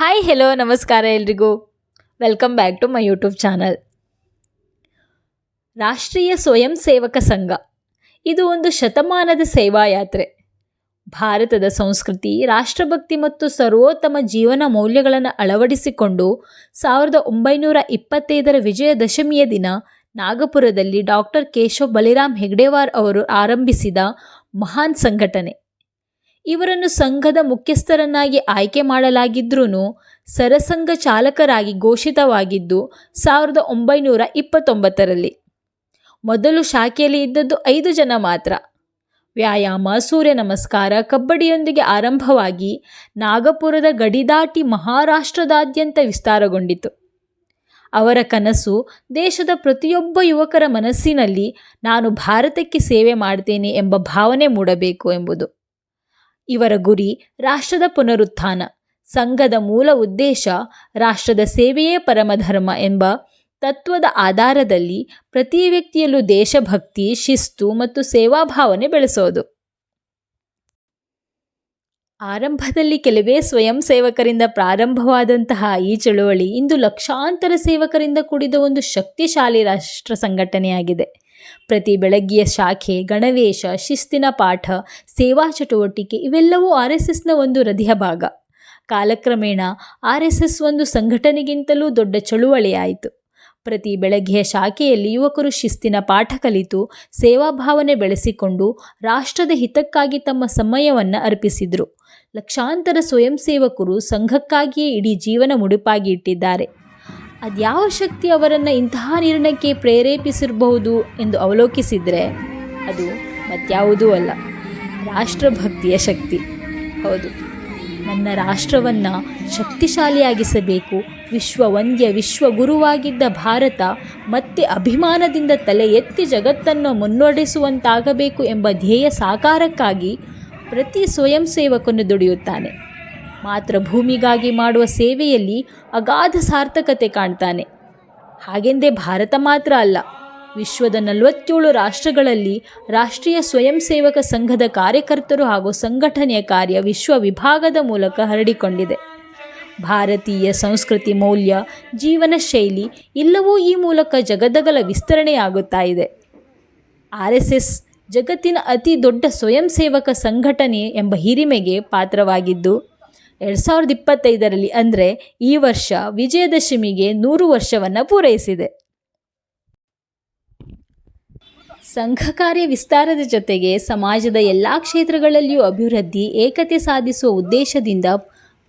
Hi hello ನಮಸ್ಕಾರ ಎಲ್ರಿಗೂ. Welcome back to my YouTube channel Rashtriya Swayamsevak ಸಂಘ. ಇದು ಒಂದು ಶತಮಾನದ ಸೇವಾ ಯಾತ್ರೆ. ಭಾರತದ ಸಂಸ್ಕೃತಿ, ರಾಷ್ಟ್ರಭಕ್ತಿ ಮತ್ತು ಸರ್ವೋತ್ತಮ ಜೀವನ ಮೌಲ್ಯಗಳನ್ನು ಅಳವಡಿಸಿಕೊಂಡು ಸಾವಿರದ ಒಂಬೈನೂರ ಇಪ್ಪತ್ತೈದರ ವಿಜಯದಶಮಿಯ ದಿನ ನಾಗಪುರದಲ್ಲಿ ಡಾಕ್ಟರ್ ಕೇಶವ್ ಬಲಿರಾಮ್ ಹೆಗ್ಡೇವಾರ್ ಅವರು ಆರಂಭಿಸಿದ ಮಹಾನ್ ಸಂಘಟನೆ. ಇವರನ್ನು ಸಂಘದ ಮುಖ್ಯಸ್ಥರನ್ನಾಗಿ ಆಯ್ಕೆ ಮಾಡಲಾಗಿದ್ರೂ ಸರಸಂಘ ಚಾಲಕರಾಗಿ ಘೋಷಿತವಾಗಿದ್ದು ಸಾವಿರದ ಒಂಬೈನೂರ ಇಪ್ಪತ್ತೊಂಬತ್ತರಲ್ಲಿ. ಮೊದಲು ಶಾಖೆಯಲ್ಲಿ ಇದ್ದದ್ದು ಐದು ಜನ ಮಾತ್ರ. ವ್ಯಾಯಾಮ, ಸೂರ್ಯ ನಮಸ್ಕಾರ, ಕಬ್ಬಡಿಯೊಂದಿಗೆ ಆರಂಭವಾಗಿ ನಾಗಪುರದ ಗಡಿದಾಟಿ ಮಹಾರಾಷ್ಟ್ರದಾದ್ಯಂತ ವಿಸ್ತಾರಗೊಂಡಿತು. ಅವರ ಕನಸು ದೇಶದ ಪ್ರತಿಯೊಬ್ಬ ಯುವಕರ ಮನಸ್ಸಿನಲ್ಲಿ ನಾನು ಭಾರತಕ್ಕೆ ಸೇವೆ ಮಾಡ್ತೇನೆ ಎಂಬ ಭಾವನೆ ಮೂಡಬೇಕು ಎಂಬುದು. ಇವರ ಗುರಿ ರಾಷ್ಟ್ರದ ಪುನರುತ್ಥಾನ. ಸಂಘದ ಮೂಲ ಉದ್ದೇಶ ರಾಷ್ಟ್ರದ ಸೇವೆಯೇ ಪರಮಧರ್ಮ ಎಂಬ ತತ್ವದ ಆಧಾರದಲ್ಲಿ ಪ್ರತಿ ವ್ಯಕ್ತಿಯಲ್ಲೂ ದೇಶಭಕ್ತಿ, ಶಿಸ್ತು ಮತ್ತು ಸೇವಾಭಾವನೆ ಬೆಳೆಸೋದು. ಆರಂಭದಲ್ಲಿ ಕೆಲವೇ ಸ್ವಯಂ ಸೇವಕರಿಂದ ಪ್ರಾರಂಭವಾದಂತಹ ಈ ಚಳುವಳಿ ಇಂದು ಲಕ್ಷಾಂತರ ಸೇವಕರಿಂದ ಕೂಡಿದ ಒಂದು ಶಕ್ತಿಶಾಲಿ ರಾಷ್ಟ್ರ ಸಂಘಟನೆಯಾಗಿದೆ. ಪ್ರತಿ ಬೆಳಗ್ಗೆಯ ಶಾಖೆ, ಗಣವೇಶ, ಶಿಸ್ತಿನ ಪಾಠ, ಸೇವಾ ಚಟುವಟಿಕೆ ಇವೆಲ್ಲವೂ ಆರ್ ಎಸ್ ಎಸ್ನ ಒಂದು ಹೃದಯ ಭಾಗ. ಕಾಲಕ್ರಮೇಣ ಆರ್ ಎಸ್ ಎಸ್ ಒಂದು ಸಂಘಟನೆಗಿಂತಲೂ ದೊಡ್ಡ ಚಳುವಳಿಯಾಯಿತು. ಪ್ರತಿ ಬೆಳಗ್ಗೆಯ ಶಾಖೆಯಲ್ಲಿ ಯುವಕರು ಶಿಸ್ತಿನ ಪಾಠ ಕಲಿತು, ಸೇವಾ ಭಾವನೆ ಬೆಳೆಸಿಕೊಂಡು, ರಾಷ್ಟ್ರದ ಹಿತಕ್ಕಾಗಿ ತಮ್ಮ ಸಮಯವನ್ನು ಅರ್ಪಿಸಿದರು. ಲಕ್ಷಾಂತರ ಸ್ವಯಂ ಸೇವಕರು ಸಂಘಕ್ಕಾಗಿಯೇ ಇಡೀ ಜೀವನ ಮುಡುಪಾಗಿ ಇಟ್ಟಿದ್ದಾರೆ ಅದ್ಯಾವ ಶಕ್ತಿ ಅವರನ್ನು ಇಂತಹ ನಿರ್ಣಯಕ್ಕೆ ಪ್ರೇರೇಪಿಸಿರಬಹುದು ಎಂದು ಅವಲೋಕಿಸಿದರೆ ಅದು ಮತ್ಯಾವುದೂ ಅಲ್ಲ. ರಾಷ್ಟ್ರಭಕ್ತಿಯ ಶಕ್ತಿ. ಹೌದು. ನನ್ನ ರಾಷ್ಟ್ರವನ್ನು ಶಕ್ತಿಶಾಲಿಯಾಗಿಸಬೇಕು. ವಿಶ್ವ ವಂದ್ಯ ವಿಶ್ವಗುರುವಾಗಿದ್ದ ಭಾರತ ಮತ್ತೆ ಅಭಿಮಾನದಿಂದ ತಲೆ ಎತ್ತಿ ಜಗತ್ತನ್ನು ಮುನ್ನಡೆಸುವಂತಾಗಬೇಕು ಎಂಬ ಧ್ಯೇಯ ಸಾಕಾರಕ್ಕಾಗಿ ಪ್ರತಿ ಸ್ವಯಂ ಸೇವಕನು ದುಡಿಯುತ್ತಾನೆ. ಮಾತೃಭೂಮಿಗಾಗಿ ಮಾಡುವ ಸೇವೆಯಲ್ಲಿ ಅಗಾಧ ಸಾರ್ಥಕತೆ ಕಾಣ್ತಾನೆ. ಹಾಗೆಂದೇ ಭಾರತ ಮಾತ್ರ ಅಲ್ಲ, ವಿಶ್ವದ ನಲವತ್ತೇಳು ರಾಷ್ಟ್ರಗಳಲ್ಲಿ ರಾಷ್ಟ್ರೀಯ ಸ್ವಯಂ ಸೇವಕ ಸಂಘದ ಕಾರ್ಯಕರ್ತರು ಹಾಗೂ ಸಂಘಟನೆಯ ಕಾರ್ಯ ವಿಶ್ವ ವಿಭಾಗದ ಮೂಲಕ ಹರಡಿಕೊಂಡಿದೆ. ಭಾರತೀಯ ಸಂಸ್ಕೃತಿ ಮೌಲ್ಯ, ಜೀವನ ಶೈಲಿ ಎಲ್ಲವೂ ಈ ಮೂಲಕ ಜಗದಗಲ ವಿಸ್ತರಣೆಯಾಗುತ್ತಾ ಇದೆ. ಆರ್ ಎಸ್ ಜಗತ್ತಿನ ಅತಿ ದೊಡ್ಡ ಸ್ವಯಂ ಸೇವಕ ಸಂಘಟನೆ ಎಂಬ ಹಿರಿಮೆಗೆ ಪಾತ್ರವಾಗಿದ್ದು ಎರಡು ಸಾವಿರದ ಇಪ್ಪತ್ತೈದರಲ್ಲಿ ಅಂದರೆ ಈ ವರ್ಷ ವಿಜಯದಶಮಿಗೆ ನೂರು ವರ್ಷವನ್ನು ಪೂರೈಸಿದೆ. ಸಂಘ ಕಾರ್ಯ ವಿಸ್ತಾರದ ಜೊತೆಗೆ ಸಮಾಜದ ಎಲ್ಲ ಕ್ಷೇತ್ರಗಳಲ್ಲಿಯೂ ಅಭಿವೃದ್ಧಿ, ಏಕತೆ ಸಾಧಿಸುವ ಉದ್ದೇಶದಿಂದ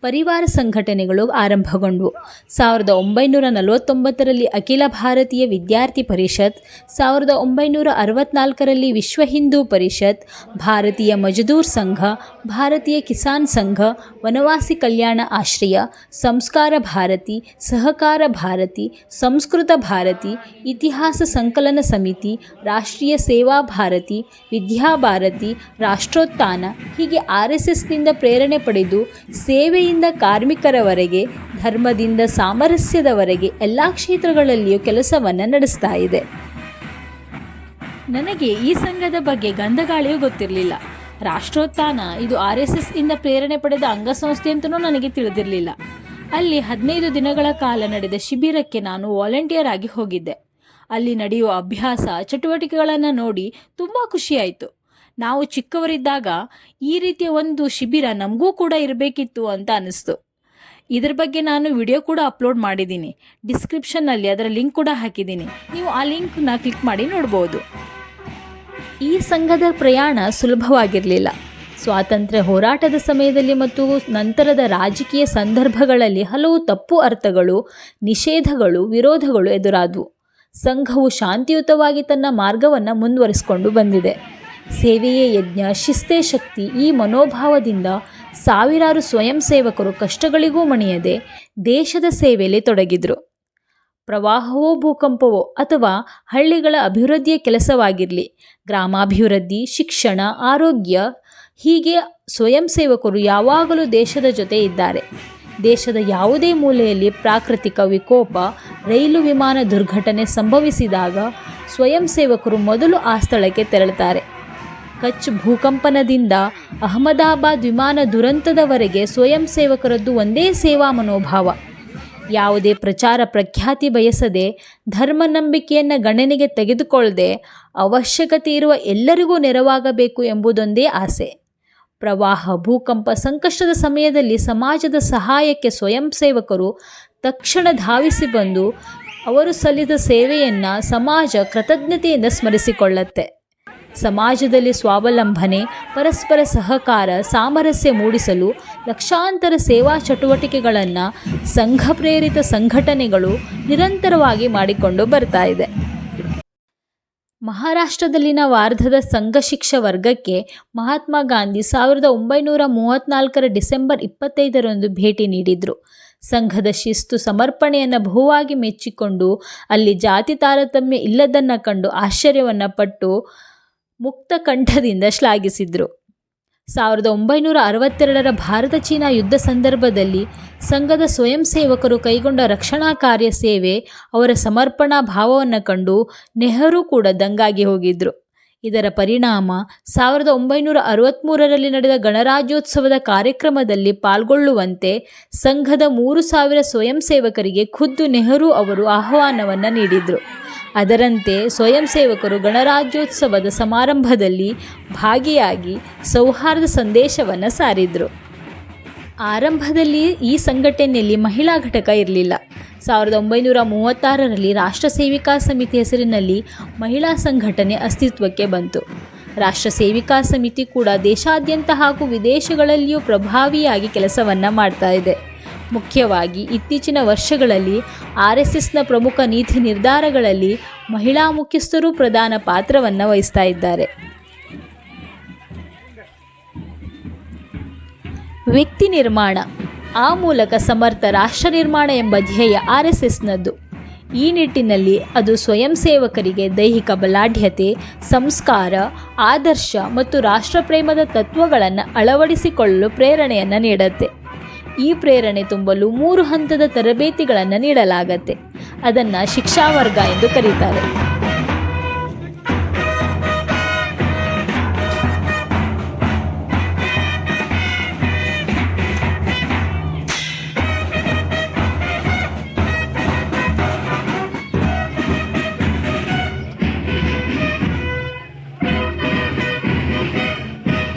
ಪರಿವಾರ ಸಂಘಟನೆಗಳು ಆರಂಭಗೊಂಡವು ಸಾವಿರದ ಒಂಬೈನೂರ ನಲವತ್ತೊಂಬತ್ತರಲ್ಲಿ ಅಖಿಲ ಭಾರತೀಯ ವಿದ್ಯಾರ್ಥಿ ಪರಿಷತ್, ಸಾವಿರದ ಒಂಬೈನೂರ ಅರವತ್ನಾಲ್ಕರಲ್ಲಿ ವಿಶ್ವ ಹಿಂದೂ ಪರಿಷತ್, ಭಾರತೀಯ ಮಜದೂರ್ ಸಂಘ, ಭಾರತೀಯ ಕಿಸಾನ್ ಸಂಘ, ವನವಾಸಿ ಕಲ್ಯಾಣ ಆಶ್ರಯ, ಸಂಸ್ಕಾರ ಭಾರತಿ, ಸಹಕಾರ ಭಾರತಿ, ಸಂಸ್ಕೃತ ಭಾರತಿ, ಇತಿಹಾಸ ಸಂಕಲನ ಸಮಿತಿ, ರಾಷ್ಟ್ರೀಯ ಸೇವಾ ಭಾರತಿ ವಿದ್ಯಾಭಾರತಿ ರಾಷ್ಟ್ರೋತ್ಥಾನ ಹೀಗೆ ಆರ್ ಎಸ್ ಎಸ್ನಿಂದ ಪ್ರೇರಣೆ ಪಡೆದು ಸೇವೆಯಿಂದ ಕಾರ್ಮಿಕರವರೆಗೆ, ಧರ್ಮದಿಂದ ಸಾಮರಸ್ಯದವರೆಗೆ ಎಲ್ಲ ಕ್ಷೇತ್ರಗಳಲ್ಲಿಯೂ ಕೆಲಸವನ್ನು ನಡೆಸ್ತಾ ಇದೆ. ನನಗೆ ಈ ಸಂಘದ ಬಗ್ಗೆ ಗಂಧಗಾಳಿಯೂ ಗೊತ್ತಿರಲಿಲ್ಲ. ರಾಷ್ಟ್ರೋತ್ಥಾನ, ಇದು ಆರ್ ಎಸ್ ಎಸ್ ಇಂದ ಪ್ರೇರಣೆ ಪಡೆದ ಅಂಗಸಂಸ್ಥೆ ಅಂತಲೂ ನನಗೆ ತಿಳಿದಿರಲಿಲ್ಲ. ಅಲ್ಲಿ ಹದಿನೈದು ದಿನಗಳ ಕಾಲ ನಡೆದ ಶಿಬಿರಕ್ಕೆ ನಾನು ವಾಲಂಟಿಯರ್ ಆಗಿ ಹೋಗಿದ್ದೆ. ಅಲ್ಲಿ ನಡೆಯುವ ಅಭ್ಯಾಸ, ಚಟುವಟಿಕೆಗಳನ್ನು ನೋಡಿ ತುಂಬ ಖುಷಿಯಾಯಿತು. ನಾವು ಚಿಕ್ಕವರಿದ್ದಾಗ ಈ ರೀತಿಯ ಒಂದು ಶಿಬಿರ ನಮಗೂ ಕೂಡ ಇರಬೇಕಿತ್ತು ಅಂತ ಅನಿಸ್ತು ಇದ್ರ ಬಗ್ಗೆ ನಾನು ವಿಡಿಯೋ ಕೂಡ ಅಪ್ಲೋಡ್ ಮಾಡಿದ್ದೀನಿ. ಡಿಸ್ಕ್ರಿಪ್ಷನ್ನಲ್ಲಿ ಅದರ ಲಿಂಕ್ ಕೂಡ ಹಾಕಿದ್ದೀನಿ. ನೀವು ಆ ಲಿಂಕ್ನ ಕ್ಲಿಕ್ ಮಾಡಿ ನೋಡ್ಬೋದು. ಈ ಸಂಘದ ಪ್ರಯಾಣ ಸುಲಭವಾಗಿರಲಿಲ್ಲ. ಸ್ವಾತಂತ್ರ್ಯ ಹೋರಾಟದ ಸಮಯದಲ್ಲಿ ಮತ್ತು ನಂತರದ ರಾಜಕೀಯ ಸಂದರ್ಭಗಳಲ್ಲಿ ಹಲವು ತಪ್ಪು ಅರ್ಥಗಳು, ನಿಷೇಧಗಳು, ವಿರೋಧಗಳು ಎದುರಾದವು. ಸಂಘವು ಶಾಂತಿಯುತವಾಗಿ ತನ್ನ ಮಾರ್ಗವನ್ನು ಮುಂದುವರಿಸಿಕೊಂಡು ಬಂದಿದೆ. ಸೇವೆಯೇ ಯಜ್ಞ, ಶಿಸ್ತೇ ಶಕ್ತಿ. ಈ ಮನೋಭಾವದಿಂದ ಸಾವಿರಾರು ಸ್ವಯಂ ಸೇವಕರು ಕಷ್ಟಗಳಿಗೂ ಮಣಿಯದೆ ದೇಶದ ಸೇವೆಯಲ್ಲಿ ತೊಡಗಿದರು. ಪ್ರವಾಹವೋ ಭೂಕಂಪವೋ ಅಥವಾ ಹಳ್ಳಿಗಳ ಅಭಿವೃದ್ಧಿಯ ಕೆಲಸವಾಗಿರಲಿ, ಗ್ರಾಮಾಭಿವೃದ್ಧಿ, ಶಿಕ್ಷಣ, ಆರೋಗ್ಯ, ಹೀಗೆ ಸ್ವಯಂ ಸೇವಕರು ಯಾವಾಗಲೂ ದೇಶದ ಜೊತೆ ಇದ್ದಾರೆ. ದೇಶದ ಯಾವುದೇ ಮೂಲೆಯಲ್ಲಿ ಪ್ರಾಕೃತಿಕ ವಿಕೋಪ, ರೈಲು ವಿಮಾನ ದುರ್ಘಟನೆ ಸಂಭವಿಸಿದಾಗ ಸ್ವಯಂ ಸೇವಕರು ಮೊದಲು ಆ ಸ್ಥಳಕ್ಕೆ ತೆರಳುತ್ತಾರೆ. ಕಚ್ ಭೂಕಂಪನದಿಂದ ಅಹಮದಾಬಾದ್ ವಿಮಾನ ದುರಂತದವರೆಗೆ ಸ್ವಯಂ ಸೇವಕರದ್ದು ಒಂದೇ ಸೇವಾ ಮನೋಭಾವ. ಯಾವುದೇ ಪ್ರಚಾರ ಪ್ರಖ್ಯಾತಿ ಬಯಸದೆ ಧರ್ಮ ನಂಬಿಕೆಯನ್ನು ಗಣನೆಗೆ ತೆಗೆದುಕೊಳ್ಳದೆ ಅವಶ್ಯಕತೆ ಇರುವ ಎಲ್ಲರಿಗೂ ನೆರವಾಗಬೇಕು ಎಂಬುದೊಂದೇ ಆಸೆ. ಪ್ರವಾಹ, ಭೂಕಂಪ ಸಂಕಷ್ಟದ ಸಮಯದಲ್ಲಿ ಸಮಾಜದ ಸಹಾಯಕ್ಕೆ ಸ್ವಯಂ ಸೇವಕರು ತಕ್ಷಣ ಧಾವಿಸಿ ಬಂದು ಅವರು ಸಲ್ಲಿದ ಸೇವೆಯನ್ನು ಸಮಾಜ ಕೃತಜ್ಞತೆಯಿಂದ ಸ್ಮರಿಸಿಕೊಳ್ಳುತ್ತೆ. ಸಮಾಜದಲ್ಲಿ ಸ್ವಾವಲಂಬನೆ, ಪರಸ್ಪರ ಸಹಕಾರ, ಸಾಮರಸ್ಯ ಮೂಡಿಸಲು ಲಕ್ಷಾಂತರ ಸೇವಾ ಚಟುವಟಿಕೆಗಳನ್ನು ಸಂಘ ಪ್ರೇರಿತ ಸಂಘಟನೆಗಳು ನಿರಂತರವಾಗಿ ಮಾಡಿಕೊಂಡು ಬರ್ತಾ ಇದೆ. ಮಹಾರಾಷ್ಟ್ರದಲ್ಲಿನ ವಾರ್ಧದ ಸಂಘ ಶಿಕ್ಷ ವರ್ಗಕ್ಕೆ ಮಹಾತ್ಮ ಗಾಂಧಿ ಸಾವಿರದ ಒಂಬೈನೂರ ಮೂವತ್ತ್ನಾಲ್ಕರ ಡಿಸೆಂಬರ್ ಇಪ್ಪತ್ತೈದರಂದು ಭೇಟಿ ನೀಡಿದ್ರು. ಸಂಘದ ಶಿಸ್ತು ಸಮರ್ಪಣೆಯನ್ನು ಬಹುವಾಗಿ ಮೆಚ್ಚಿಕೊಂಡು ಅಲ್ಲಿ ಜಾತಿ ತಾರತಮ್ಯ ಇಲ್ಲದನ್ನು ಕಂಡು ಆಶ್ಚರ್ಯವನ್ನು ಪಟ್ಟು ಮುಕ್ತ ಕಂಠದಿಂದ ಶ್ಲಾಘಿಸಿದ್ರು. ಸಾವಿರದ ಒಂಬೈನೂರ ಅರವತ್ತೆರಡರ ಭಾರತ ಚೀನಾ ಯುದ್ಧ ಸಂದರ್ಭದಲ್ಲಿ ಸಂಘದ ಸ್ವಯಂ ಸೇವಕರು ಕೈಗೊಂಡ ರಕ್ಷಣಾ ಕಾರ್ಯ ಸೇವೆ ಅವರ ಸಮರ್ಪಣಾ ಭಾವವನ್ನು ಕಂಡು ನೆಹರು ಕೂಡ ದಂಗಾಗಿ ಹೋಗಿದ್ರು. ಇದರ ಪರಿಣಾಮ ಸಾವಿರದ ಒಂಬೈನೂರ ಅರವತ್ತ್ಮೂರರಲ್ಲಿ ನಡೆದ ಗಣರಾಜ್ಯೋತ್ಸವದ ಕಾರ್ಯಕ್ರಮದಲ್ಲಿ ಪಾಲ್ಗೊಳ್ಳುವಂತೆ ಸಂಘದ ಮೂರು ಸಾವಿರ ಸ್ವಯಂ ಸೇವಕರಿಗೆ ಖುದ್ದು ನೆಹರು ಅವರು ಆಹ್ವಾನವನ್ನು ನೀಡಿದರು. ಅದರಂತೆ ಸ್ವಯಂ ಸೇವಕರು ಗಣರಾಜ್ಯೋತ್ಸವದ ಸಮಾರಂಭದಲ್ಲಿ ಭಾಗಿಯಾಗಿ ಸೌಹಾರ್ದ ಸಂದೇಶವನ್ನು ಸಾರಿದರು. ಆರಂಭದಲ್ಲಿ ಈ ಸಂಘಟನೆಯಲ್ಲಿ ಮಹಿಳಾ ಘಟಕ ಇರಲಿಲ್ಲ. ಸಾವಿರದ ಒಂಬೈನೂರ ಮೂವತ್ತಾರರಲ್ಲಿ ರಾಷ್ಟ್ರ ಸೇವಿಕಾ ಸಮಿತಿ ಹೆಸರಿನಲ್ಲಿ ಮಹಿಳಾ ಸಂಘಟನೆ ಅಸ್ತಿತ್ವಕ್ಕೆ ಬಂತು. ರಾಷ್ಟ್ರ ಸೇವಿಕಾ ಸಮಿತಿ ಕೂಡ ದೇಶಾದ್ಯಂತ ಹಾಗೂ ವಿದೇಶಗಳಲ್ಲಿಯೂ ಪ್ರಭಾವಿಯಾಗಿ ಕೆಲಸವನ್ನು ಮಾಡ್ತಾ ಇದೆ. ಮುಖ್ಯವಾಗಿ ಇತ್ತೀಚಿನ ವರ್ಷಗಳಲ್ಲಿ ಆರ್ ಎಸ್ ಎಸ್ನ ಪ್ರಮುಖ ನೀತಿ ನಿರ್ಧಾರಗಳಲ್ಲಿ ಮಹಿಳಾ ಮುಖ್ಯಸ್ಥರು ಪ್ರಧಾನ ಪಾತ್ರವನ್ನು ವಹಿಸ್ತಾ ಇದ್ದಾರೆ. ವ್ಯಕ್ತಿ ನಿರ್ಮಾಣ. ಆ ಮೂಲಕ ಸಮರ್ಥ ರಾಷ್ಟ್ರ ನಿರ್ಮಾಣ ಎಂಬ ಧ್ಯೇಯ ಆರ್ ಎಸ್ ಎಸ್ನದ್ದು. ಈ ನಿಟ್ಟಿನಲ್ಲಿ ಅದು ಸ್ವಯಂ ಸೇವಕರಿಗೆ ದೈಹಿಕ ಬಲಾಢ್ಯತೆ, ಸಂಸ್ಕಾರ, ಆದರ್ಶ ಮತ್ತು ರಾಷ್ಟ್ರಪ್ರೇಮದ ತತ್ವಗಳನ್ನು ಅಳವಡಿಸಿಕೊಳ್ಳಲು ಪ್ರೇರಣೆಯನ್ನು ನೀಡುತ್ತೆ. ಈ ಪ್ರೇರಣೆ ತುಂಬಲು ಮೂರು ಹಂತದ ತರಬೇತಿಗಳನ್ನು ನೀಡಲಾಗತ್ತೆ. ಅದನ್ನು ಶಿಕ್ಷಾವರ್ಗ ಎಂದು ಕರೀತಾರೆ.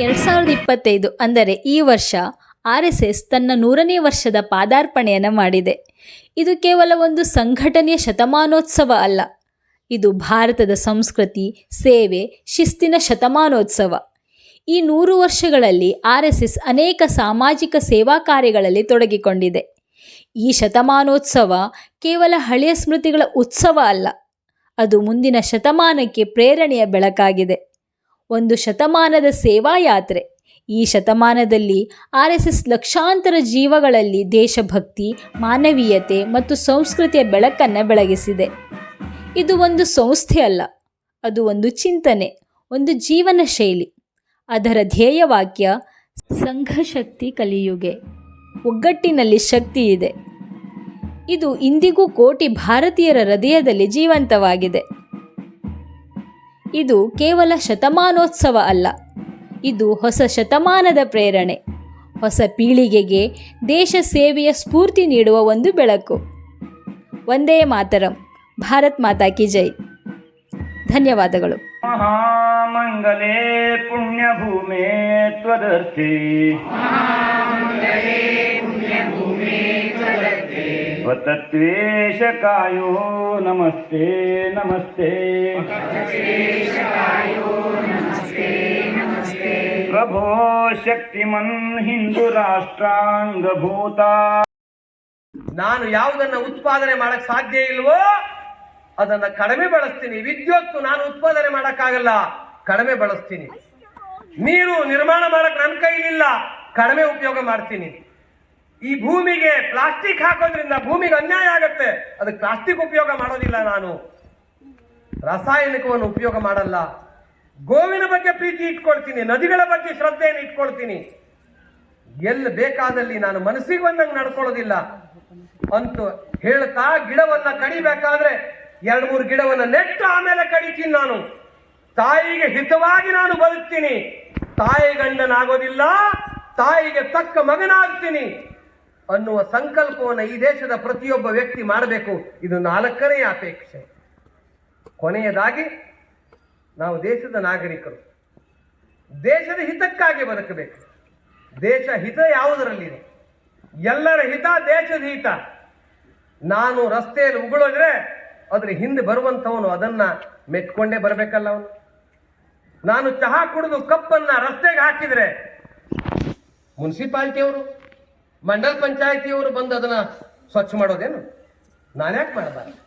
ಎರಡು ಸಾವಿರದ ಇಪ್ಪತ್ತೈದು, ಅಂದರೆ ಈ ವರ್ಷ ಆರ್ ಎಸ್ ತನ್ನ ನೂರನೇ ವರ್ಷದ ಪಾದಾರ್ಪಣೆಯನ್ನು ಮಾಡಿದೆ. ಇದು ಕೇವಲ ಒಂದು ಸಂಘಟನೆಯ ಶತಮಾನೋತ್ಸವ ಅಲ್ಲ, ಇದು ಭಾರತದ ಸಂಸ್ಕೃತಿ, ಸೇವೆ, ಶಿಸ್ತಿನ ಶತಮಾನೋತ್ಸವ. ಈ ನೂರು ವರ್ಷಗಳಲ್ಲಿ ಆರ್ ಅನೇಕ ಸಾಮಾಜಿಕ ಸೇವಾ ಕಾರ್ಯಗಳಲ್ಲಿ ತೊಡಗಿಕೊಂಡಿದೆ. ಈ ಶತಮಾನೋತ್ಸವ ಕೇವಲ ಹಳೆಯ ಸ್ಮೃತಿಗಳ ಉತ್ಸವ ಅಲ್ಲ, ಅದು ಮುಂದಿನ ಶತಮಾನಕ್ಕೆ ಪ್ರೇರಣೆಯ ಬೆಳಕಾಗಿದೆ. ಒಂದು ಶತಮಾನದ ಸೇವಾ ಯಾತ್ರೆ. ಈ ಶತಮಾನದಲ್ಲಿ ಆರ್ ಎಸ್ ಎಸ್ ಲಕ್ಷಾಂತರ ಜೀವಗಳಲ್ಲಿ ದೇಶಭಕ್ತಿ, ಮಾನವೀಯತೆ ಮತ್ತು ಸಂಸ್ಕೃತಿಯ ಬೆಳಕನ್ನು ಬೆಳಗಿಸಿದೆ. ಇದು ಒಂದು ಸಂಸ್ಥೆ ಅಲ್ಲ, ಅದು ಒಂದು ಚಿಂತನೆ, ಒಂದು ಜೀವನ ಶೈಲಿ. ಅದರ ಧ್ಯೇಯವಾಕ್ಯ ಸಂಘಶಕ್ತಿ ಕಲಿಯುಗೆ. ಒಗ್ಗಟ್ಟಿನಲ್ಲಿ ಶಕ್ತಿ ಇದೆ. ಇದು ಇಂದಿಗೂ ಕೋಟಿ ಭಾರತೀಯರ ಹೃದಯದಲ್ಲಿ ಜೀವಂತವಾಗಿದೆ. ಇದು ಕೇವಲ ಶತಮಾನೋತ್ಸವ ಅಲ್ಲ ಇದು ಹೊಸ ಶತಮಾನದ ಪ್ರೇರಣೆ ಹೊಸ ಪೀಳಿಗೆಗೆ ದೇಶ ಸೇವೆಯ ಸ್ಫೂರ್ತಿ ನೀಡುವ ಒಂದು ಬೆಳಕು ಒಂದೇ ಮಾತರಂ ಭಾರತ್ ಮಾತಾ ಕಿ ಜೈ ಧನ್ಯವಾದಗಳು महामङ्गले पुण्यभूमे त्वदर्थे त्वतत्वेशकायो नमस्ते नमस्ते प्रभो शक्तिमन् हिन्दुराष्ट्राङ्गभूता ನಾನು ಯಾವುದನ್ನ ಉತ್ಪಾದನೆ ಮಾಡಕ್ ಸಾಧ್ಯ ಇಲ್ವೋ ಅದನ್ನ ಕಡಿಮೆ ಬಳಸ್ತೀನಿ ವಿದ್ಯುತ್ ನಾನು ಉತ್ಪಾದನೆ ಮಾಡಕ್ಕಾಗಲ್ಲ ಕಡಿಮೆ ಬಳಸ್ತೀನಿ ನೀರು ನಿರ್ಮಾಣ ಮಾಡಕ್ ನನ್ನ ಕೈಲಿಲ್ಲ ಕಡಿಮೆ ಉಪಯೋಗ ಮಾಡ್ತೀನಿ ಈ ಭೂಮಿಗೆ ಪ್ಲಾಸ್ಟಿಕ್ ಹಾಕೋದ್ರಿಂದ ಭೂಮಿಗೆ ಅನ್ಯಾಯ ಆಗತ್ತೆ ಅದಕ್ಕೆ ಪ್ಲಾಸ್ಟಿಕ್ ಉಪಯೋಗ ಮಾಡೋದಿಲ್ಲ ನಾನು ರಾಸಾಯನಿಕವನ್ನು ಉಪಯೋಗ ಮಾಡಲ್ಲ ಗೋವಿನ ಬಗ್ಗೆ ಪ್ರೀತಿ ಇಟ್ಕೊಳ್ತೀನಿ, ನದಿಗಳ ಬಗ್ಗೆ ಶ್ರದ್ಧೆಯನ್ನು ಇಟ್ಕೊಳ್ತೀನಿ. ಎಲ್ಲಿ ಬೇಕಾದಲ್ಲಿ ನಾನು ಮನಸ್ಸಿಗೆ ಬಂದಂಗೆ ನಡ್ಕೊಳ್ಳೋದಿಲ್ಲ. ಅಂತ ಹೇಳ್ತಾ ಗಿಡವನ್ನ ಕಡಿಬೇಕಾದ್ರೆ ಎರಡು ಮೂರು ಗಿಡವನ್ನ ನೆಟ್ಟು ಆಮೇಲೆ ಕಡಿತೀನಿ ನಾನು. ತಾಯಿಗೆ ಹಿತವಾಗಿ ನಾನು ಬದುಕ್ತೀನಿ. ತಾಯಿ ಗಂಡನಾಗೋದಿಲ್ಲ, ತಾಯಿಗೆ ತಕ್ಕ ಮಗನಾಗ್ತೀನಿ ಅನ್ನುವ ಸಂಕಲ್ಪವನ್ನು ಈ ದೇಶದ ಪ್ರತಿಯೊಬ್ಬ ವ್ಯಕ್ತಿ ಮಾಡಬೇಕು. ಇದು ನಾಲ್ಕನೇ ಅಪೇಕ್ಷೆ. ಕೊನೆಯದಾಗಿ ನಾವು ದೇಶದ ನಾಗರಿಕರು. ದೇಶದ ಹಿತಕ್ಕಾಗಿ ಬದುಕಬೇಕು. ದೇಶ ಹಿತ ಯಾವುದರಲ್ಲಿದೆ ಎಲ್ಲರ ಹಿತ ದೇಶದ ಹಿತ. ನಾನು ರಸ್ತೆಯಲ್ಲಿ ಉಗುಳಿದ್ರೆ ಅದ್ರ ಹಿಂದೆ ಬರುವಂಥವನು ಅದನ್ನ ಮೆಚ್ಕೊಂಡೇ ಬರಬೇಕಲ್ಲ ಅವನು. ನಾನು ಚಹಾ ಕುಡಿದು ಕಪ್ಪನ್ನ ರಸ್ತೆಗೆ ಹಾಕಿದರೆ ಮುನ್ಸಿಪಾಲ್ಟಿಯವರು, ಮಂಡಲ್ ಪಂಚಾಯತಿಯವರು ಬಂದು ಅದನ್ನ ಸ್ವಚ್ಛ ಮಾಡೋದೇನು? ನಾನು ಯಾಕೆ ಮಾಡಬಾರ್ದು?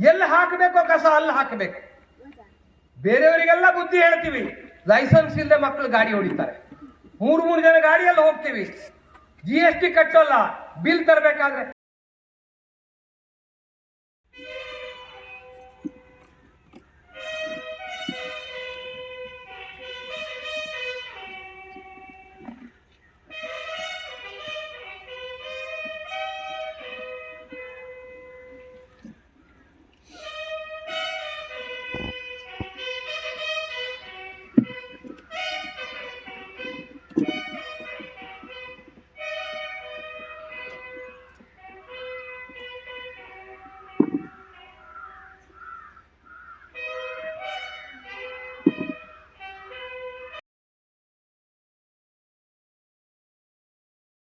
ಎಲ್ಲಿ ಹಾಕಬೇಕೋ ಕಸ ಅಲ್ಲಿ ಹಾಕಬೇಕು. ಬೇರೆಯವರಿಗೆಲ್ಲ ಬುದ್ಧಿ ಹೇಳ್ತೀವಿ. ಲೈಸೆನ್ಸ್ ಇಲ್ಲದೆ ಮಕ್ಕಳು ಗಾಡಿ ಹೊಡಿತಾರೆ ಮೂರು ಮೂರು ಜನ ಗಾಡಿಯಲ್ಲಿ ಹೋಗ್ತೀವಿ. ಜಿ ಎಸ್ ಟಿ ಕಟ್ಟೋಲ್ಲ. ಬಿಲ್ ತರಬೇಕಾದ್ರೆ